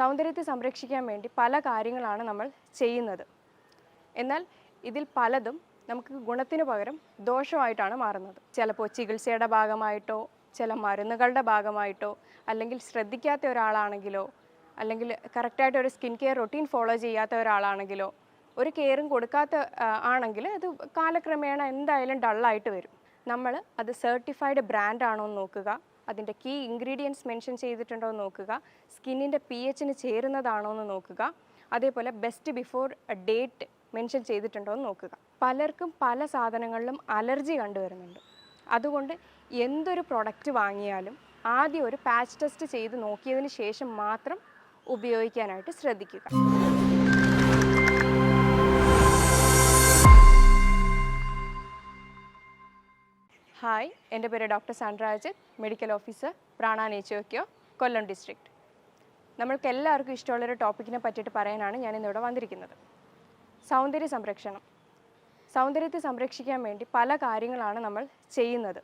സൗന്ദര്യത്തെ സംരക്ഷിക്കാൻ വേണ്ടി പല കാര്യങ്ങളാണ് നമ്മൾ ചെയ്യുന്നത്. എന്നാൽ ഇതിൽ പലതും നമുക്ക് ഗുണത്തിന് പകരം ദോഷമായിട്ടാണ് മാറുന്നത്. ചിലപ്പോൾ ചികിത്സയുടെ ഭാഗമായിട്ടോ ചില മരുന്നുകളുടെ ഭാഗമായിട്ടോ അല്ലെങ്കിൽ ശ്രദ്ധിക്കാത്ത ഒരാളാണെങ്കിലോ അല്ലെങ്കിൽ കറക്റ്റായിട്ട് ഒരു സ്കിൻ കെയർ റൊട്ടീൻ ഫോളോ ചെയ്യാത്ത ഒരാളാണെങ്കിലോ ഒരു കെയറും കൊടുക്കാത്ത ആണെങ്കിൽ അത് കാലക്രമേണ എന്തായാലും ഡള്ളായിട്ട് വരും. നമ്മൾ അത് സർട്ടിഫൈഡ് ബ്രാൻഡ് ആണോ എന്ന് നോക്കുക. അതിന്റെ കീ ഇൻഗ്രീഡിയൻസ് മെൻഷൻ ചെയ്തിട്ടുണ്ടോ എന്ന് നോക്കുക. സ്കിന്നിന്റെ പി എച്ചിന് ചേരുന്നതാണോ എന്ന് നോക്കുക. അതേപോലെ ബെസ്റ്റ് ബിഫോർ ഡേറ്റ് മെൻഷൻ ചെയ്തിട്ടുണ്ടോ എന്ന് നോക്കുക. പലർക്കും പല സാധനങ്ങളിലും അലർജി കണ്ടുവരുന്നുണ്ട്. അതുകൊണ്ട് എന്തൊരു പ്രൊഡക്റ്റ് വാങ്ങിയാലും ആദ്യം ഒരു പാച്ച് ടെസ്റ്റ് ചെയ്ത് നോക്കിയതിന് ശേഷം മാത്രം ഉപയോഗിക്കാനായിട്ട് ശ്രദ്ധിക്കുക. ഹായ് എന്റെ പേര് doctor Sandrajith medical officer Prana നേച്ചോക്കിയോ കൊല്ലം ഡിസ്ട്രിക്ട് നമ്മൾക്ക് എല്ലാവർക്കും ഇഷ്ടമുള്ളൊരു ടോപ്പിക്കിനെ പറ്റിയിട്ട് പറയാനാണ് ഞാൻ ഇന്നിവിടെ വന്നിരിക്കുന്നത്. സൗന്ദര്യ സംരക്ഷണം. സൗന്ദര്യത്തെ സംരക്ഷിക്കാൻ വേണ്ടി പല കാര്യങ്ങളാണ് നമ്മൾ ചെയ്യുന്നത്.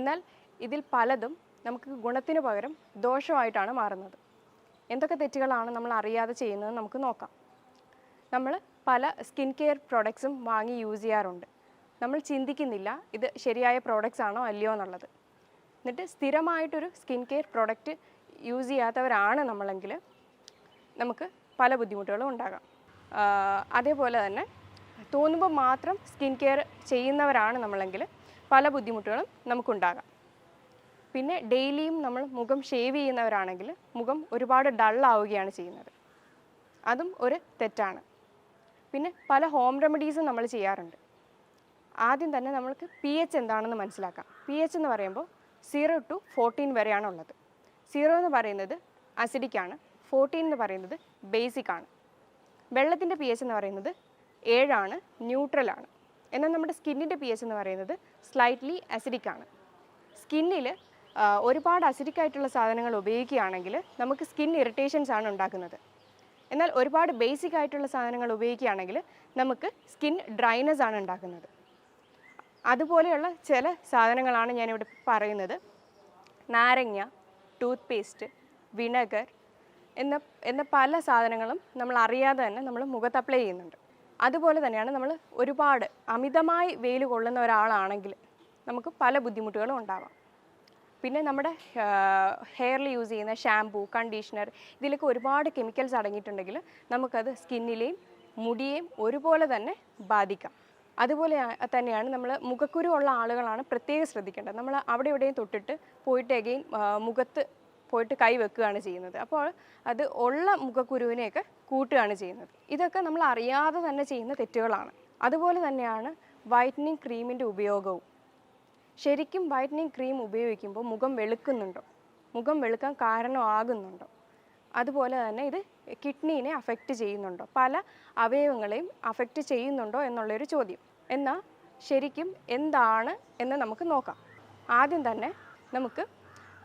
എന്നാൽ ഇതിൽ പലതും നമുക്ക് ഗുണത്തിന് പകരം ദോഷമായിട്ടാണ് മാറുന്നത്. എന്തൊക്കെ തെറ്റുകളാണ് നമ്മൾ അറിയാതെ ചെയ്യുന്നത് നമുക്ക് നോക്കാം. നമ്മൾ പല സ്കിൻ കെയർ പ്രോഡക്ട്സും വാങ്ങി യൂസ് ചെയ്യാറുണ്ട്. നമ്മൾ ചിന്തിക്കുന്നില്ല ഇത് ശരിയായ പ്രോഡക്റ്റ്സ് ആണോ അല്ലയോ എന്നുള്ളത്. എന്നിട്ട് സ്ഥിരമായിട്ടൊരു സ്കിൻ കെയർ പ്രോഡക്റ്റ് യൂസ് ചെയ്യാത്തവരാണ് നമ്മളെങ്കിൽ നമുക്ക് പല ബുദ്ധിമുട്ടുകളും ഉണ്ടാകാം. അതേപോലെ തന്നെ തോന്നുമ്പോൾ മാത്രം സ്കിൻ കെയർ ചെയ്യുന്നവരാണ് നമ്മളെങ്കിൽ പല ബുദ്ധിമുട്ടുകളും നമുക്കുണ്ടാകാം. പിന്നെ ഡെയിലിയും നമ്മൾ മുഖം ഷേവ് ചെയ്യുന്നവരാണെങ്കിൽ മുഖം ഒരുപാട് ഡള്ളാവുകയാണ് ചെയ്യുന്നത്. അതും ഒരു തെറ്റാണ്. പിന്നെ പല ഹോം റെമഡീസും നമ്മൾ ചെയ്യാറുണ്ട്. ആദ്യം തന്നെ നമ്മൾക്ക് പി എച്ച് എന്താണെന്ന് മനസ്സിലാക്കാം. പി എച്ച് എന്ന് പറയുമ്പോൾ സീറോ ടു ഫോർട്ടീൻ വരെയാണ് ഉള്ളത് സീറോ എന്ന് പറയുന്നത് അസിഡിക് ആണ്. ഫോർട്ടീൻ എന്ന് പറയുന്നത് ബേസിക് ആണ്. വെള്ളത്തിന്റെ പി എച്ച് എന്ന് പറയുന്നത് ഏഴാണ് ന്യൂട്രലാണ് എന്നാൽ നമ്മുടെ സ്കിന്നിന്റെ പി എച്ച് എന്ന് പറയുന്നത് സ്ലൈറ്റ്ലി അസിഡിക് ആണ്. സ്കിന്നിൽ ഒരുപാട് അസിഡിക് ആയിട്ടുള്ള സാധനങ്ങൾ ഉപയോഗിക്കുകയാണെങ്കിൽ നമുക്ക് സ്കിൻ ഇറിറ്റേഷൻസ് ആണ് ഉണ്ടാക്കുന്നത്. എന്നാൽ ഒരുപാട് ബേസിക് ആയിട്ടുള്ള സാധനങ്ങൾ ഉപയോഗിക്കുകയാണെങ്കിൽ നമുക്ക് സ്കിൻ ഡ്രൈനസ് ആണ് ഉണ്ടാക്കുന്നത്. അതുപോലെയുള്ള ചില സാധനങ്ങളാണ് ഞാനിവിടെ പറയുന്നത്. നാരങ്ങ ടൂത്ത് പേസ്റ്റ് വിനെഗർ എന്ന എന്ന പല സാധനങ്ങളും നമ്മൾ അറിയാതെ തന്നെ നമ്മൾ മുഖത്ത് അപ്ലൈ ചെയ്യുന്നുണ്ട്. അതുപോലെ തന്നെയാണ് നമ്മൾ ഒരുപാട് അമിതമായി വെയിൽ കൊള്ളുന്ന ഒരാളാണെങ്കിൽ നമുക്ക് പല ബുദ്ധിമുട്ടുകളും ഉണ്ടാവാം. പിന്നെ നമ്മുടെ ഹെയറിൽ യൂസ് ചെയ്യുന്ന ഷാംപൂ കണ്ടീഷണർ ഇതിലൊക്കെ ഒരുപാട് കെമിക്കൽസ് അടങ്ങിയിട്ടുണ്ടെങ്കിൽ നമുക്കത് സ്കിന്നിലെയും മുടിയെയും ഒരുപോലെ തന്നെ ബാധിക്കാം. അതുപോലെ തന്നെയാണ് നമ്മൾ മുഖക്കുരു ഉള്ള ആളുകളാണ് പ്രത്യേകം ശ്രദ്ധിക്കേണ്ടത്. നമ്മൾ അവിടെ എവിടെയും തൊട്ടിട്ട് പോയിട്ട് അഗെയിൻ മുഖത്ത് പോയിട്ട് കൈ വെക്കുകയാണ് ചെയ്യുന്നത്. അപ്പോൾ അത് ഉള്ള മുഖക്കുരുവിനെയൊക്കെ കൂട്ടുകയാണ് ചെയ്യുന്നത്. ഇതൊക്കെ നമ്മൾ അറിയാതെ തന്നെ ചെയ്യുന്ന തെറ്റുകളാണ്. അതുപോലെ തന്നെയാണ് വൈറ്റനിങ് ക്രീമിന്റെ ഉപയോഗവും. ശരിക്കും വൈറ്റനിങ് ക്രീം ഉപയോഗിക്കുമ്പോൾ മുഖം വെളുക്കുന്നുണ്ടോ? മുഖം വെളുക്കാൻ കാരണമാകുന്നുണ്ടോ? അതുപോലെ തന്നെ ഇത് കിഡ്നീനെ അഫക്റ്റ് ചെയ്യുന്നുണ്ടോ? പല അവയവങ്ങളെയും അഫക്റ്റ് ചെയ്യുന്നുണ്ടോ എന്നുള്ളൊരു ചോദ്യം. എന്നാൽ ശരിക്കും എന്താണ് എന്ന് നമുക്ക് നോക്കാം. ആദ്യം തന്നെ നമുക്ക്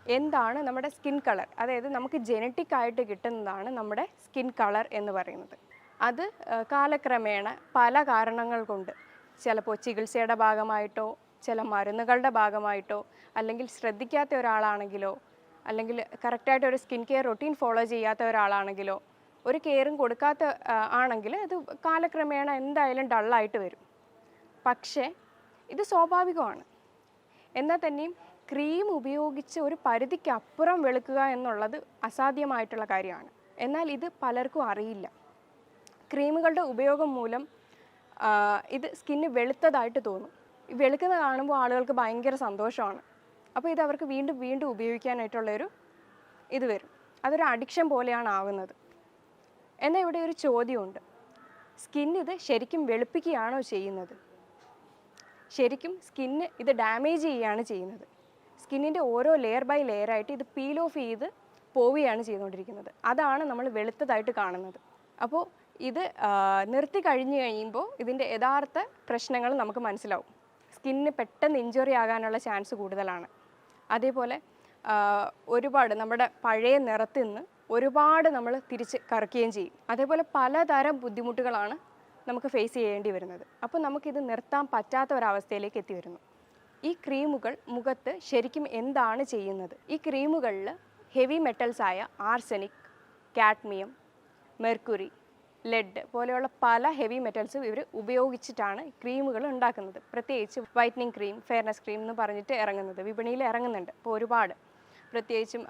എന്താണ് നമ്മുടെ സ്കിൻ കളർ അതായത് നമുക്ക് ജനറ്റിക് ആയിട്ട് കിട്ടുന്നതാണ് നമ്മുടെ സ്കിൻ കളർ എന്ന് പറയുന്നത്. അത് കാലക്രമേണ പല കാരണങ്ങൾ കൊണ്ട് ചിലപ്പോൾ ചികിത്സയുടെ ഭാഗമായിട്ടോ ചില മരുന്നുകളുടെ ഭാഗമായിട്ടോ അല്ലെങ്കിൽ ശ്രദ്ധിക്കാത്ത ഒരാളാണെങ്കിലോ അല്ലെങ്കിൽ കറക്റ്റായിട്ട് ഒരു സ്കിൻ കെയർ റൊട്ടീൻ ഫോളോ ചെയ്യാത്ത ഒരാളാണെങ്കിലോ ഒരു കെയറും കൊടുക്കാത്ത ആണെങ്കിൽ അത് കാലക്രമേണ എന്തായാലും ഡള്ളായിട്ട് വരും. പക്ഷേ ഇത് സ്വാഭാവികമാണ്. എന്നാൽ തന്നെയും ക്രീം ഉപയോഗിച്ച് ഒരു പരിധിക്ക് അപ്പുറം വെളുക്കുക എന്നുള്ളത് അസാധ്യമായിട്ടുള്ള കാര്യമാണ്. എന്നാൽ ഇത് പലർക്കും അറിയില്ല. ക്രീമുകളുടെ ഉപയോഗം മൂലം ഇത് സ്കിന്ന് വെളുത്തതായിട്ട് തോന്നും. വെളുക്കുന്നത് കാണുമ്പോൾ ആളുകൾക്ക് ഭയങ്കര സന്തോഷമാണ്. അപ്പോൾ ഇത് അവർക്ക് വീണ്ടും വീണ്ടും ഉപയോഗിക്കാനായിട്ടുള്ളൊരു ഇത് വരും. അതൊരു അഡിക്ഷൻ പോലെയാണ് ആവുന്നത്. എന്നാൽ ഇവിടെ ഒരു ചോദ്യമുണ്ട്. സ്കിൻ ഇത് ശരിക്കും വെളുപ്പിക്കുകയാണോ ചെയ്യുന്നത്? ശരിക്കും സ്കിന്ന് ഇത് ഡാമേജ് ചെയ്യുകയാണ് ചെയ്യുന്നത്. സ്കിന്നിന്റെ ഓരോ ലെയർ ബൈ ലെയർ ആയിട്ട് ഇത് പീൽ ഓഫ് ചെയ്ത് പോവുകയാണ് ചെയ്തുകൊണ്ടിരിക്കുന്നത്. അതാണ് നമ്മൾ വെളുത്തതായിട്ട് കാണുന്നത്. അപ്പോൾ ഇത് നിർത്തി കഴിഞ്ഞു കഴിയുമ്പോൾ ഇതിന്റെ യഥാർത്ഥ പ്രശ്നങ്ങൾ നമുക്ക് മനസ്സിലാവും. സ്കിന്നിന് പെട്ടെന്ന് ഇഞ്ചുറി ആകാനുള്ള ചാൻസ് കൂടുതലാണ്. അതേപോലെ ഒരുപാട് നമ്മുടെ പഴയ നിറത്തിൽ നിന്ന് ഒരുപാട് നമ്മൾ തിരിച്ച് കറക്കുകയും ചെയ്യും. അതേപോലെ പലതരം ബുദ്ധിമുട്ടുകളാണ് നമുക്ക് ഫേസ് ചെയ്യേണ്ടി വരുന്നത്. അപ്പോൾ നമുക്കിത് നിർത്താൻ പറ്റാത്ത ഒരവസ്ഥയിലേക്ക് എത്തി വരുന്നു. ഈ ക്രീമുകൾ മുഖത്ത് ശരിക്കും എന്താണ് ചെയ്യുന്നത്? ഈ ക്രീമുകളിൽ ഹെവി മെറ്റൽസായ ആർസെനിക് കാഡ്മിയം മെർക്കുറി ലെഡ് പോലെയുള്ള പല ഹെവി മെറ്റൽസും ഇവർ ഉപയോഗിച്ചിട്ടാണ് ക്രീമുകൾ ഉണ്ടാക്കുന്നത്. പ്രത്യേകിച്ച് വൈറ്റനിങ് ക്രീം ഫെയർനെസ് ക്രീം എന്ന് പറഞ്ഞിട്ട് ഇറങ്ങുന്നത്. വിപണിയിൽ ഇറങ്ങുന്നുണ്ട്. ഇപ്പോൾ ഒരുപാട്. പ്രത്യേകിച്ചും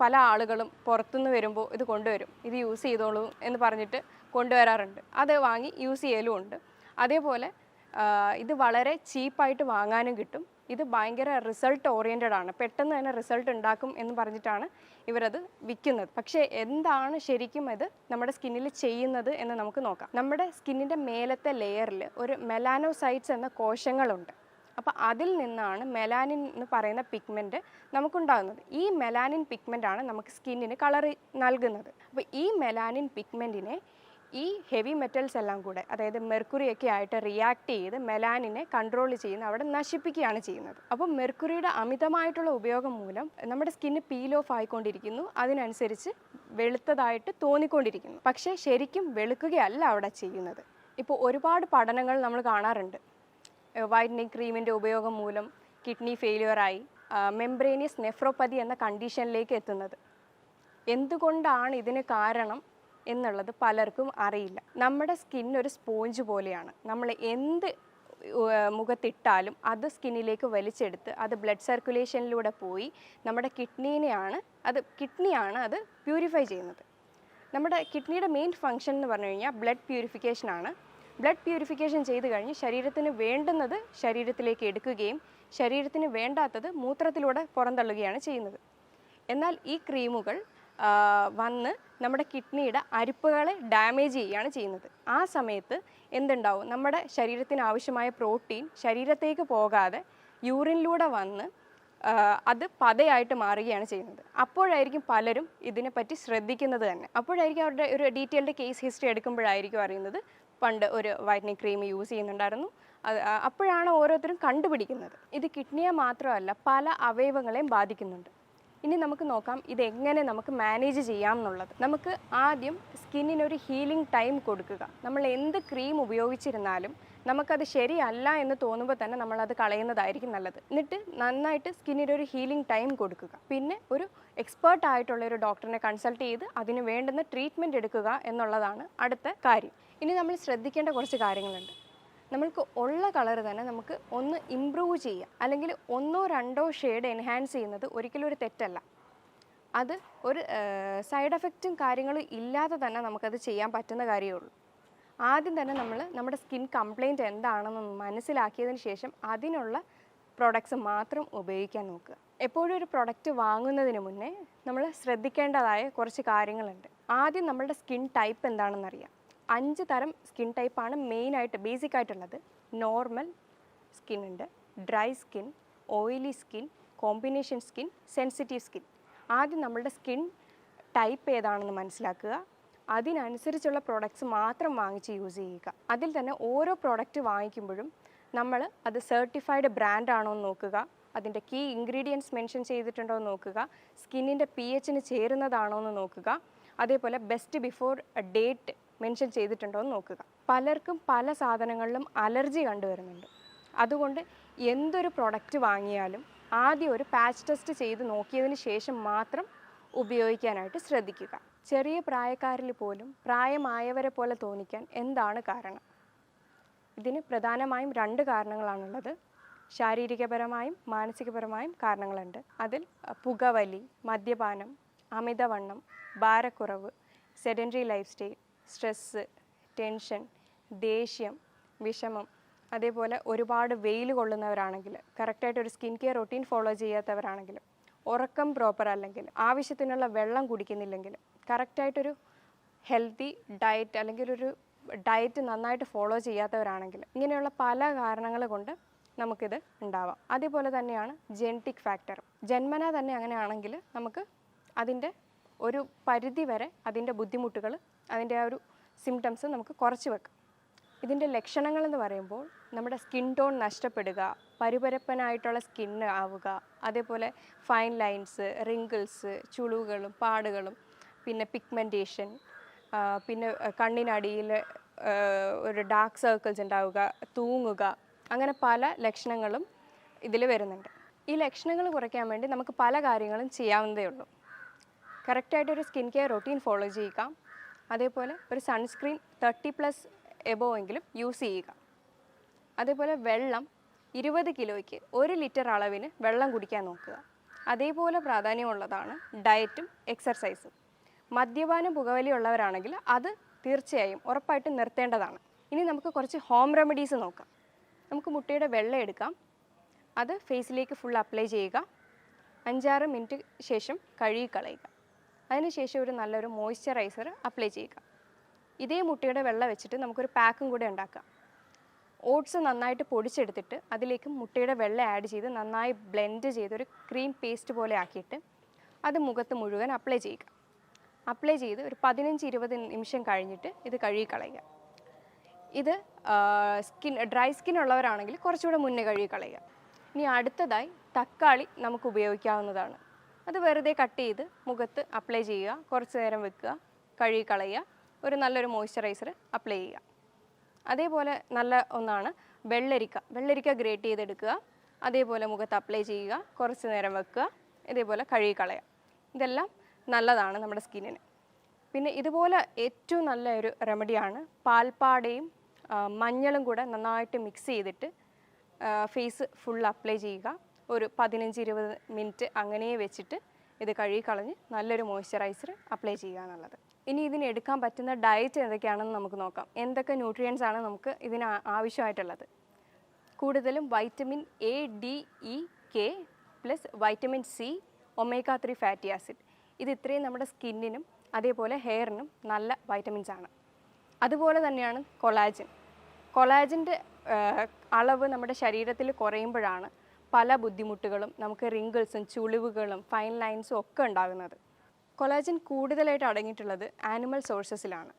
പല ആളുകളും പുറത്തുനിന്ന് വരുമ്പോൾ ഇത് കൊണ്ടുവരും. ഇത് യൂസ് ചെയ്തോളൂ എന്ന് പറഞ്ഞിട്ട് കൊണ്ടുവരാറുണ്ട്. അത് വാങ്ങി യൂസ് ചെയ്യലും ഉണ്ട്. അതേപോലെ ഇത് വളരെ ചീപ്പായിട്ട് വാങ്ങാനും കിട്ടും. ഇത് ഭയങ്കര റിസൾട്ട് ഓറിയന്റഡ് ആണ്. പെട്ടെന്ന് തന്നെ റിസൾട്ട് ഉണ്ടാക്കും എന്ന് പറഞ്ഞിട്ടാണ് ഇവരത് വിൽക്കുന്നത്. പക്ഷേ എന്താണ് ശരിക്കും ഇത് നമ്മുടെ സ്കിന്നിൽ ചെയ്യുന്നത് എന്ന് നമുക്ക് നോക്കാം. നമ്മുടെ സ്കിന്നിന്റെ മേലത്തെ ലെയറിൽ ഒരു മെലാനോസൈറ്റ്സ് എന്ന കോശങ്ങളുണ്ട്. അപ്പോൾ അതിൽ നിന്നാണ് മെലാനിൻ എന്ന് പറയുന്ന പിഗ്മെന്റ് നമുക്കുണ്ടാകുന്നത്. ഈ മെലാനിൻ പിഗ്മെന്റ് ആണ് നമുക്ക് സ്കിന്നിന് കളർ നൽകുന്നത്. അപ്പോൾ ഈ മെലാനിൻ പിഗ്മെന്റിനെ ഈ ഹെവി മെറ്റൽസ് എല്ലാം കൂടെ അതായത് മെർക്കുറി ഒക്കെ ആയിട്ട് റിയാക്ട് ചെയ്ത് മെലാനിനെ കൺട്രോൾ ചെയ്യുന്ന അവിടെ നശിപ്പിക്കുകയാണ് ചെയ്യുന്നത്. അപ്പോൾ മെർക്കുറിയുടെ അമിതമായിട്ടുള്ള ഉപയോഗം മൂലം നമ്മുടെ സ്കിന്ന് പീൽ ഓഫ് ആയിക്കൊണ്ടിരിക്കുന്നു. അതിനനുസരിച്ച് വെളുത്തതായിട്ട് തോന്നിക്കൊണ്ടിരിക്കുന്നു. പക്ഷേ ശരിക്കും വെളുക്കുകയല്ല അവിടെ ചെയ്യുന്നത്. ഇപ്പോൾ ഒരുപാട് പഠനങ്ങൾ നമ്മൾ കാണാറുണ്ട്. വൈറ്റനിങ് ക്രീമിന്റെ ഉപയോഗം മൂലം കിഡ്നി ഫെയിലിയറായി മെംബ്രേനിയസ് നെഫ്രോപ്പതി എന്ന കണ്ടീഷനിലേക്ക് എത്തുന്നത്. എന്തുകൊണ്ടാണ് ഇതിന് കാരണം? എന്നുള്ളത് പലർക്കും അറിയില്ല. നമ്മുടെ സ്കിൻ ഒരു സ്പോഞ്ച് പോലെയാണ്. നമ്മൾ എന്ത് മുഖത്തിട്ടാലും അത് സ്കിന്നിലേക്ക് വലിച്ചെടുത്ത് അത് ബ്ലഡ് സർക്കുലേഷനിലൂടെ പോയി നമ്മുടെ കിഡ്നീനെയാണ് അത് കിഡ്നിയാണ് അത് പ്യൂരിഫൈ ചെയ്യുന്നത്. നമ്മുടെ കിഡ്നിയുടെ മെയിൻ ഫങ്ഷൻ എന്ന് പറഞ്ഞു കഴിഞ്ഞാൽ ബ്ലഡ് പ്യൂരിഫിക്കേഷനാണ് ബ്ലഡ് പ്യൂരിഫിക്കേഷൻ ചെയ്ത് കഴിഞ്ഞ് ശരീരത്തിന് വേണ്ടുന്നത് ശരീരത്തിലേക്ക് എടുക്കുകയും ശരീരത്തിന് വേണ്ടാത്തത് മൂത്രത്തിലൂടെ പുറന്തള്ളുകയാണ് ചെയ്യുന്നത്. എന്നാൽ ഈ ക്രീമുകൾ വന്ന് നമ്മുടെ കിഡ്നിയുടെ അരിപ്പുകളെ ഡാമേജ് ചെയ്യുകയാണ് ചെയ്യുന്നത്. ആ സമയത്ത് എന്തുണ്ടാവും? നമ്മുടെ ശരീരത്തിന് ആവശ്യമായ പ്രോട്ടീൻ ശരീരത്തേക്ക് പോകാതെ യൂറിനിലൂടെ വന്ന് അത് പതയായിട്ട് മാറുകയാണ് ചെയ്യുന്നത്. അപ്പോഴായിരിക്കും പലരും ഇതിനെപ്പറ്റി ശ്രദ്ധിക്കുന്നത് തന്നെ. അപ്പോഴായിരിക്കും അവരുടെ ഒരു ഡീറ്റെയിൽഡ് കേസ് ഹിസ്റ്ററി എടുക്കുമ്പോഴായിരിക്കും അറിയുന്നത്. പണ്ട് ഒരു വൈറ്റനിങ് ക്രീം യൂസ് ചെയ്യുന്നുണ്ടായിരുന്നു. അത് അപ്പോഴാണ് ഓരോരുത്തരും കണ്ടുപിടിക്കുന്നത്. ഇത് കിഡ്നിയെ മാത്രമല്ല പല അവയവങ്ങളെയും ബാധിക്കുന്നുണ്ട്. ഇനി നമുക്ക് നോക്കാം ഇതെങ്ങനെ നമുക്ക് മാനേജ് ചെയ്യാം എന്നുള്ളത് നമുക്ക് ആദ്യം സ്കിന്നിനൊരു ഹീലിംഗ് ടൈം കൊടുക്കുക. നമ്മൾ എന്ത് ക്രീം ഉപയോഗിച്ചിരുന്നാലും നമുക്കത് ശരിയല്ല എന്ന് തോന്നുമ്പോൾ തന്നെ നമ്മളത് കളയുന്നതായിരിക്കും നല്ലത്. എന്നിട്ട് നന്നായിട്ട് സ്കിന്നിനൊരു ഹീലിംഗ് ടൈം കൊടുക്കുക. പിന്നെ ഒരു എക്സ്പേർട്ട് ആയിട്ടുള്ള ഒരു ഡോക്ടറിനെ കൺസൾട്ട് ചെയ്ത് അതിന് വേണ്ടുന്ന ട്രീറ്റ്മെന്റ് എടുക്കുക എന്നുള്ളതാണ് അടുത്ത കാര്യം. ഇനി നമ്മൾ ശ്രദ്ധിക്കേണ്ട കുറച്ച് കാര്യങ്ങളുണ്ട്. നമ്മൾക്ക് ഉള്ള കളർ തന്നെ നമുക്ക് ഒന്ന് ഇമ്പ്രൂവ് ചെയ്യാം. അല്ലെങ്കിൽ ഒന്നോ രണ്ടോ ഷെയ്ഡ് എൻഹാൻസ് ചെയ്യുന്നത് ഒരിക്കലും ഒരു തെറ്റല്ല. അത് ഒരു സൈഡ് എഫക്റ്റും കാര്യങ്ങളും ഇല്ലാതെ തന്നെ നമുക്കത് ചെയ്യാൻ പറ്റുന്ന കാര്യമുള്ളൂ. ആദ്യം തന്നെ നമ്മൾ നമ്മുടെ സ്കിൻ കംപ്ലൈന്റ് എന്താണെന്ന് മനസ്സിലാക്കിയതിന് ശേഷം അതിനുള്ള പ്രോഡക്ട്സ് മാത്രം ഉപയോഗിക്കാൻ നോക്കുക. എപ്പോഴും ഒരു പ്രൊഡക്റ്റ് വാങ്ങുന്നതിന് മുന്നേ നമ്മൾ ശ്രദ്ധിക്കേണ്ടതായ കുറച്ച് കാര്യങ്ങളുണ്ട്. ആദ്യം നമ്മളുടെ സ്കിൻ ടൈപ്പ് എന്താണെന്നറിയാം അഞ്ച് തരം സ്കിൻ ടൈപ്പാണ് മെയിനായിട്ട് ബേസിക് ആയിട്ടുള്ളത്. നോർമൽ സ്കിൻ ഉണ്ട് dry skin oily skin combination skin sensitive skin ആദ്യം നമ്മളുടെ സ്കിൻ ടൈപ്പ് ഏതാണെന്ന് മനസ്സിലാക്കുക. അതിനനുസരിച്ചുള്ള പ്രോഡക്റ്റ്സ് മാത്രം വാങ്ങിച്ച് യൂസ് ചെയ്യുക. അതിൽ തന്നെ ഓരോ പ്രോഡക്റ്റ് വാങ്ങിക്കുമ്പോഴും നമ്മൾ അത് സർട്ടിഫൈഡ് ബ്രാൻഡ് ആണോ എന്ന് നോക്കുക. അതിന്റെ കീ ഇൻഗ്രീഡിയൻസ് മെൻഷൻ ചെയ്തിട്ടുണ്ടോ എന്ന് നോക്കുക. സ്കിന്നിന്റെ പി എച്ചിന് ചേരുന്നതാണോ എന്ന് നോക്കുക. അതേപോലെ ബെസ്റ്റ് ബിഫോർ ഡേറ്റ് മെൻഷൻ ചെയ്തിട്ടുണ്ടോ എന്ന് നോക്കുക. പലർക്കും പല സാധനങ്ങളിലും അലർജി കണ്ടുവരുന്നുണ്ട്. അതുകൊണ്ട് എന്തൊരു പ്രൊഡക്റ്റ് വാങ്ങിയാലും ആദ്യം ഒരു പാച്ച് ടെസ്റ്റ് ചെയ്ത് നോക്കിയതിന് ശേഷം മാത്രം ഉപയോഗിക്കാനായിട്ട് ശ്രദ്ധിക്കുക. ചെറിയ പ്രായക്കാരിൽ പോലും പ്രായമായവരെ പോലെ തോന്നിക്കാൻ എന്താണ് കാരണം? ഇതിന് പ്രധാനമായും രണ്ട് കാരണങ്ങളാണുള്ളത്. ശാരീരികപരമായും മാനസികപരമായും കാരണങ്ങളുണ്ട്. അതിൽ പുകവലി മദ്യപാനം അമിതവണ്ണം ഭാരക്കുറവ് sedentary life style stress tension ദേഷ്യം വിഷമം അതേപോലെ ഒരുപാട് വെയിൽ കൊള്ളുന്നവരാണെങ്കിൽ കറക്റ്റായിട്ട് ഒരു സ്കിൻ കെയർ റൊട്ടീൻ ഫോളോ ചെയ്യാത്തവരാണെങ്കിൽ ഉറക്കം പ്രോപ്പർ അല്ലെങ്കിൽ ആവശ്യത്തിനുള്ള വെള്ളം കുടിക്കുന്നില്ലെങ്കിൽ കറക്റ്റായിട്ടൊരു ഹെൽത്തി ഡയറ്റ് അല്ലെങ്കിൽ ഒരു ഡയറ്റ് നന്നായിട്ട് ഫോളോ ചെയ്യാത്തവരാണെങ്കിൽ ഇങ്ങനെയുള്ള പല കാരണങ്ങൾ കൊണ്ട് നമുക്കിത് ഉണ്ടാവാം. അതേപോലെ തന്നെയാണ് ജെനറ്റിക് ഫാക്ടർ ജന്മന തന്നെ അങ്ങനെയാണെങ്കിൽ നമുക്ക് അതിന്റെ ഒരു പരിധി വരെ അതിന്റെ ബുദ്ധിമുട്ടുകൾ അതിന്റെ ആ ഒരു സിംറ്റംസ് നമുക്ക് കുറച്ച് വെക്കാം. ഇതിന്റെ ലക്ഷണങ്ങൾ എന്ന് പറയുമ്പോൾ നമ്മുടെ സ്കിൻ ടോൺ നഷ്ടപ്പെടുക പരുപരപ്പനായിട്ടുള്ള സ്കിൻ ആവുക അതേപോലെ ഫൈൻ ലൈൻസ് റിങ്കിൾസ് ചുളിവുകളും പാടുകളും പിന്നെ പിഗ്മെന്റേഷൻ പിന്നെ കണ്ണിനടിയിൽ ഒരു ഡാർക്ക് സർക്കിൾസ് ഉണ്ടാവുക തൂങ്ങുക അങ്ങനെ പല ലക്ഷണങ്ങളും ഇതിൽ വരുന്നുണ്ട്. ഈ ലക്ഷണങ്ങൾ കുറയ്ക്കാൻ വേണ്ടി നമുക്ക് പല കാര്യങ്ങളും ചെയ്യാവുന്നതേ ഉള്ളൂ. കറക്റ്റായിട്ടൊരു സ്കിൻ കെയർ റൊട്ടീൻ ഫോളോ ചെയ്യുക. അതേപോലെ ഒരു സൺസ്ക്രീൻ തേർട്ടി പ്ലസ് എബോ എങ്കിലും യൂസ് ചെയ്യുക. അതേപോലെ വെള്ളം ഇരുപത് കിലോയ്ക്ക് ഒരു ലിറ്റർ അളവിന് വെള്ളം കുടിക്കാൻ നോക്കുക. അതേപോലെ പ്രാധാന്യമുള്ളതാണ് ഡയറ്റും എക്സർസൈസും മദ്യപാനം പുകവലിയുള്ളവരാണെങ്കിൽ അത് തീർച്ചയായും ഉറപ്പായിട്ടും നിർത്തേണ്ടതാണ്. ഇനി നമുക്ക് കുറച്ച് ഹോം റെമഡീസ് നോക്കാം. നമുക്ക് മുട്ടയുടെ വെള്ളം എടുക്കാം. അത് ഫേസിലേക്ക് ഫുൾ അപ്ലൈ ചെയ്യുക. അഞ്ചാറ് മിനിറ്റ് ശേഷം കഴുകി കളയുക. അതിനുശേഷം ഒരു നല്ലൊരു മോയ്സ്ചറൈസർ അപ്ലൈ ചെയ്യുക. ഇതേ മുട്ടയുടെ വെള്ളം വെച്ചിട്ട് നമുക്കൊരു പാക്കും കൂടെ ഉണ്ടാക്കാം. ഓട്സ് നന്നായിട്ട് പൊടിച്ചെടുത്തിട്ട് അതിലേക്ക് മുട്ടയുടെ വെള്ളം ആഡ് ചെയ്ത് നന്നായി ബ്ലെൻഡ് ചെയ്ത് ഒരു ക്രീം പേസ്റ്റ് പോലെ ആക്കിയിട്ട് അത് മുഖത്ത് മുഴുവൻ അപ്ലൈ ചെയ്യുക. അപ്ലൈ ചെയ്ത് ഒരു പതിനഞ്ച് ഇരുപത് നിമിഷം കഴിഞ്ഞിട്ട് ഇത് കഴുകി കളയുക. ഇത് സ്കിൻ ഡ്രൈ സ്കിൻ ഉള്ളവരാണെങ്കിൽ കുറച്ചുകൂടെ മുന്നേ കഴുകി കളയുക. ഇനി അടുത്തതായി തക്കാളി നമുക്ക് ഉപയോഗിക്കാവുന്നതാണ്. അത് വെറുതെ കട്ട് ചെയ്ത് മുഖത്ത് അപ്ലൈ ചെയ്യുക. കുറച്ച് നേരം വെക്കുക. കഴുകി കളയുക ഒരു നല്ലൊരു മോയ്സ്ചറൈസർ അപ്ലൈ ചെയ്യുക. അതേപോലെ നല്ല ഒന്നാണ് വെള്ളരിക്ക. വെള്ളരിക്ക ഗ്രേറ്റ് ചെയ്തെടുക്കുക. അതേപോലെ മുഖത്ത് അപ്ലൈ ചെയ്യുക. കുറച്ച് നേരം വെക്കുക. ഇതേപോലെ കഴുകി കളയുക ഇതെല്ലാം നല്ലതാണ് നമ്മുടെ സ്കിന്നിന്. പിന്നെ ഇതുപോലെ ഏറ്റവും നല്ല ഒരു റെമഡിയാണ് പാൽപ്പാടയും മഞ്ഞളും കൂടെ നന്നായിട്ട് മിക്സ് ചെയ്തിട്ട് ഫേസ് ഫുൾ അപ്ലൈ ചെയ്യുക. ഒരു പതിനഞ്ച് ഇരുപത് മിനിറ്റ് അങ്ങനെ വെച്ചിട്ട് ഇത് കഴുകി കളഞ്ഞ് നല്ലൊരു മോയ്സ്ചറൈസർ അപ്ലൈ ചെയ്യുക എന്നുള്ളത്. ഇനി ഇതിന് എടുക്കാൻ പറ്റുന്ന ഡയറ്റ് എന്തൊക്കെയാണെന്ന് നമുക്ക് നോക്കാം. എന്തൊക്കെ ന്യൂട്രിയൻസ് ആണ് നമുക്ക് ഇതിന് ആവശ്യമായിട്ടുള്ളത്? കൂടുതലും vitamin A D E K plus vitamin C omega three fatty acid ഇത് ഇത്രയും നമ്മുടെ സ്കിന്നിനും അതേപോലെ ഹെയറിനും നല്ല വൈറ്റമിൻസ് ആണ്. അതുപോലെ തന്നെയാണ് കൊളാജിൻ കൊളാജിന്റെ അളവ് നമ്മുടെ ശരീരത്തിൽ കുറയുമ്പോഴാണ് പല ബുദ്ധിമുട്ടുകളും നമുക്ക് റിങ്കിൾസും ചുളിവുകളും ഫൈൻ ലൈൻസും ഒക്കെ ഉണ്ടാകുന്നത്. കൊളാജൻ കൂടുതലായിട്ട് അടങ്ങിയിട്ടുള്ളത് ആനിമൽ സോഴ്സസിലാണ്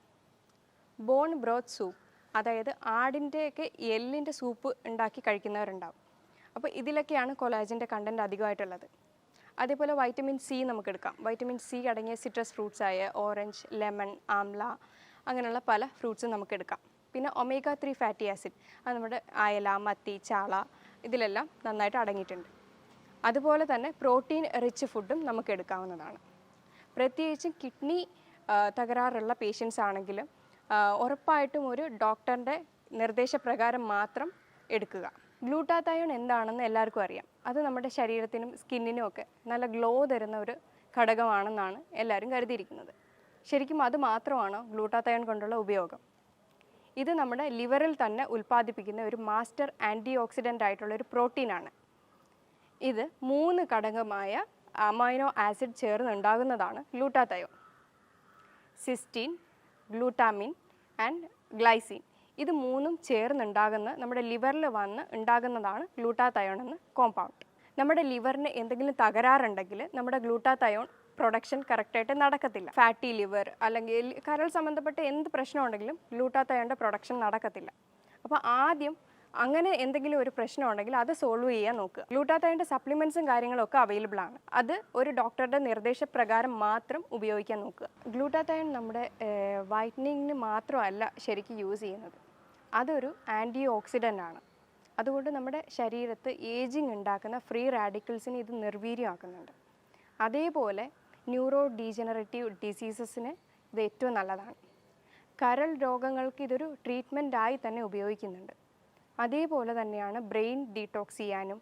ബോൺ ബ്രോത്ത് സൂപ്പ് അതായത് ആടിന്റെയൊക്കെ എല്ലിന്റെ സൂപ്പ് ഉണ്ടാക്കി കഴിക്കുന്നവരുണ്ടാവും. അപ്പോൾ ഇതിലൊക്കെയാണ് കൊലാജിന്റെ കണ്ടന്റ് അധികമായിട്ടുള്ളത്. അതേപോലെ വൈറ്റമിൻ സി നമുക്ക് എടുക്കാം. വൈറ്റമിൻ സി അടങ്ങിയ സിട്രസ് ഫ്രൂട്ട്സ് ആയ ഓറഞ്ച് ലെമൺ ആംല അങ്ങനെയുള്ള പല ഫ്രൂട്ട്സും നമുക്ക് എടുക്കാം. പിന്നെ ഒമേഗ ത്രീ ഫാറ്റി ആസിഡ് അത് നമ്മുടെ അയല മത്തി ചാള ഇതിലെല്ലാം നന്നായിട്ട് അടങ്ങിയിട്ടുണ്ട്. അതുപോലെ തന്നെ പ്രോട്ടീൻ റിച്ച് ഫുഡും നമുക്ക് എടുക്കാവുന്നതാണ്. പ്രത്യേകിച്ചും കിഡ്നി തകരാറുള്ള പേഷ്യൻസ് ആണെങ്കിൽ ഉറപ്പായിട്ടും ഒരു ഡോക്ടറിന്റെ നിർദ്ദേശപ്രകാരം മാത്രം എടുക്കുക. ഗ്ലൂട്ടാത്തയോൺ എന്താണെന്ന് എല്ലാവർക്കും അറിയാം. അത് നമ്മുടെ ശരീരത്തിനും സ്കിന്നിനും ഒക്കെ നല്ല ഗ്ലോ തരുന്ന ഒരു ഘടകമാണെന്നാണ് എല്ലാവരും കരുതിയിരിക്കുന്നത്. ശരിക്കും അത് മാത്രമാണോ ഗ്ലൂട്ടാത്തയോൺ കൊണ്ടുള്ള ഉപയോഗം? ഇത് നമ്മുടെ ലിവറിൽ തന്നെ ഉൽപ്പാദിപ്പിക്കുന്ന ഒരു മാസ്റ്റർ ആന്റി ഓക്സിഡന്റ് ആയിട്ടുള്ള ഒരു പ്രോട്ടീനാണ്. ഇത് മൂന്ന് ഘടകമായ amino acid ചേർന്നുണ്ടാകുന്നതാണ് glutathione cysteine glutamine and glycine. ഇത് മൂന്നും ചേർന്നുണ്ടാകുന്ന നമ്മുടെ ലിവറിൽ വന്ന് ഉണ്ടാകുന്നതാണ് ഗ്ലൂട്ടാതയോൺ എന്ന കോമ്പൗണ്ട് നമ്മുടെ ലിവറിന് എന്തെങ്കിലും തകരാറുണ്ടെങ്കിൽ നമ്മുടെ ഗ്ലൂട്ടാത്തയോൺ പ്രൊഡക്ഷൻ കറക്റ്റായിട്ട് നടക്കത്തില്ല. ഫാറ്റി ലിവർ അല്ലെങ്കിൽ കരൾ സംബന്ധപ്പെട്ട എന്ത് പ്രശ്നം ഉണ്ടെങ്കിലും ഗ്ലൂട്ടാത്തയോണിന്റെ പ്രൊഡക്ഷൻ നടക്കത്തില്ല. അപ്പോൾ ആദ്യം അങ്ങനെ എന്തെങ്കിലും ഒരു പ്രശ്നം ഉണ്ടെങ്കിൽ അത് സോൾവ് ചെയ്യാൻ നോക്കുക ഗ്ലൂട്ടാത്തയോണിന്റെ സപ്ലിമെൻസും കാര്യങ്ങളൊക്കെ അവൈലബിൾ ആണ്. അത് ഒരു ഡോക്ടറുടെ നിർദ്ദേശപ്രകാരം മാത്രം ഉപയോഗിക്കാൻ നോക്കുക ഗ്ലൂട്ടാത്തയോൺ നമ്മുടെ വൈറ്റനിങ്ങിന് മാത്രമല്ല ശരിക്കും യൂസ് ചെയ്യുന്നത്. അതൊരു ആന്റി ഓക്സിഡന്റ് ആണ്. അതുകൊണ്ട് നമ്മുടെ ശരീരത്ത് ഏജിങ് ഉണ്ടാക്കുന്ന ഫ്രീ റാഡിക്കിൾസിനെ ഇത് നിർവീര്യമാക്കുന്നുണ്ട്. അതേപോലെ ന്യൂറോ ഡീജനറേറ്റീവ് ഡിസീസസിന് ഇത് ഏറ്റവും നല്ലതാണ്. കരൾ രോഗങ്ങൾക്ക് ഇതൊരു ട്രീറ്റ്മെന്റായി തന്നെ ഉപയോഗിക്കുന്നുണ്ട്. അതേപോലെ തന്നെയാണ് ബ്രെയിൻ ഡീടോക്സ് ചെയ്യാനും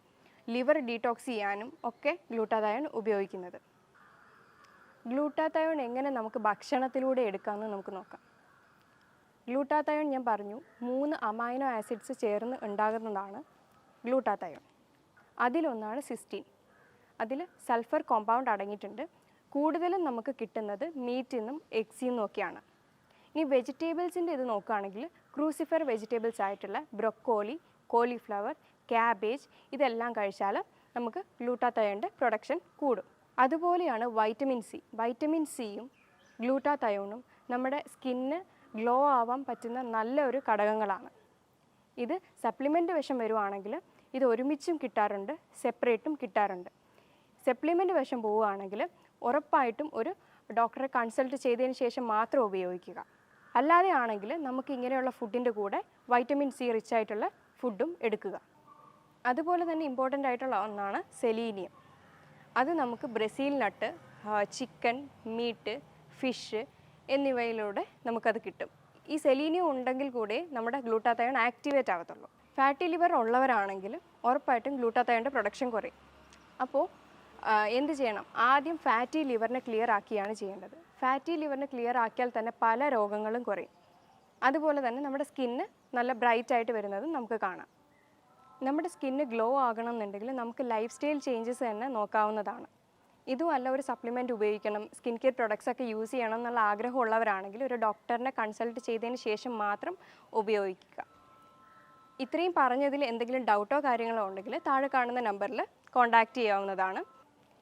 ലിവർ ഡീടോക്സ് ചെയ്യാനും ഒക്കെ ഗ്ലൂട്ടാതയോൺ ഉപയോഗിക്കുന്നത്. ഗ്ലൂട്ടാതയോൺ എങ്ങനെ നമുക്ക് ഭക്ഷണത്തിലൂടെ എടുക്കാമെന്ന് നമുക്ക് നോക്കാം. ഗ്ലൂട്ടാതയോൺ ഞാൻ പറഞ്ഞു മൂന്ന് അമൈനോ ആസിഡ്സ് ചേർന്ന് ഉണ്ടാകുന്നതാണ് ഗ്ലൂട്ടാതയോൺ. അതിലൊന്നാണ് സിസ്റ്റീൻ. അതിൽ സൾഫർ കോമ്പൗണ്ട് അടങ്ങിയിട്ടുണ്ട്. കൂടുതലും നമുക്ക് കിട്ടുന്നത് മീറ്റിൽ നിന്നും എഗ്സിൽ നിന്നും ഒക്കെയാണ്. ഇനി വെജിറ്റബിൾസിന്റെ ഇത് നോക്കുകയാണെങ്കിൽ ക്രൂസിഫർ വെജിറ്റബിൾസ് ആയിട്ടുള്ള ബ്രൊക്കോളി കോളിഫ്ലവർ ക്യാബേജ് ഇതെല്ലാം കഴിച്ചാൽ നമുക്ക് ഗ്ലൂട്ടാത്തയോണിന്റെ പ്രൊഡക്ഷൻ കൂടും. അതുപോലെയാണ് വൈറ്റമിൻ സി വൈറ്റമിൻ സിയും ഗ്ലൂട്ടാത്തയോണും നമ്മുടെ സ്കിന്ന് ഗ്ലോ ആവാൻ പറ്റുന്ന നല്ലൊരു ഘടകങ്ങളാണ്. ഇത് സപ്ലിമെന്റ് വശം വരുവാണെങ്കിൽ ഇത് ഒരുമിച്ചും കിട്ടാറുണ്ട് സെപ്പറേറ്റും കിട്ടാറുണ്ട്. സപ്ലിമെന്റ് വശം പോവുകയാണെങ്കിൽ ഉറപ്പായിട്ടും ഒരു ഡോക്ടറെ കൺസൾട്ട് ചെയ്തതിന് ശേഷം മാത്രം ഉപയോഗിക്കുക. അല്ലാതെ ആണെങ്കിൽ നമുക്ക് ഇങ്ങനെയുള്ള ഫുഡിന്റെ കൂടെ വൈറ്റമിൻ സി റിച്ച് ആയിട്ടുള്ള ഫുഡും എടുക്കുക. അതുപോലെ തന്നെ ഇമ്പോർട്ടന്റ് ആയിട്ടുള്ള ഒന്നാണ് സെലീനിയം അത് നമുക്ക് Brazil nut chicken meat fish എന്നിവയിലൂടെ നമുക്കത് കിട്ടും. ഈ സെലീനിയം ഉണ്ടെങ്കിൽ കൂടെ നമ്മുടെ ഗ്ലൂട്ടാത്തയോൺ ആക്ടിവേറ്റ് ആകത്തുള്ളൂ ഫാറ്റി ലിവർ ഉള്ളവരാണെങ്കിൽ ഉറപ്പായിട്ടും ഗ്ലൂട്ടാത്തയോണിന്റെ പ്രൊഡക്ഷൻ കുറയും. അപ്പോൾ എന്ത് ചെയ്യണം? ആദ്യം ഫാറ്റി ലിവറിനെ ക്ലിയർ ആക്കിയാണ് ചെയ്യേണ്ടത്. ഫാറ്റി ലിവറിനെ ക്ലിയർ ആക്കിയാൽ തന്നെ പല രോഗങ്ങളും കുറയും. അതുപോലെ തന്നെ നമ്മുടെ സ്കിന്ന് നല്ല ബ്രൈറ്റ് ആയിട്ട് വരുന്നതും നമുക്ക് കാണാം. നമ്മുടെ സ്കിന്ന് ഗ്ലോ ആകണം എന്നുണ്ടെങ്കിൽ നമുക്ക് ലൈഫ് സ്റ്റൈൽ ചേഞ്ചസ് തന്നെ നോക്കാവുന്നതാണ്. ഇതുമല്ല ഒരു സപ്ലിമെന്റ് ഉപയോഗിക്കണം. സ്കിൻ കെയർ പ്രൊഡക്ട്സ് ഒക്കെ യൂസ് ചെയ്യണം എന്നുള്ള ആഗ്രഹമുള്ളവരാണെങ്കിൽ ഒരു ഡോക്ടറിനെ കൺസൾട്ട് ചെയ്തതിന് ശേഷം മാത്രം ഉപയോഗിക്കുക. ഇത്രയും പറഞ്ഞതിൽ എന്തെങ്കിലും ഡൗട്ടോ കാര്യങ്ങളോ ഉണ്ടെങ്കിൽ താഴെ കാണുന്ന നമ്പറിൽ കോൺടാക്റ്റ് ചെയ്യാവുന്നതാണ്.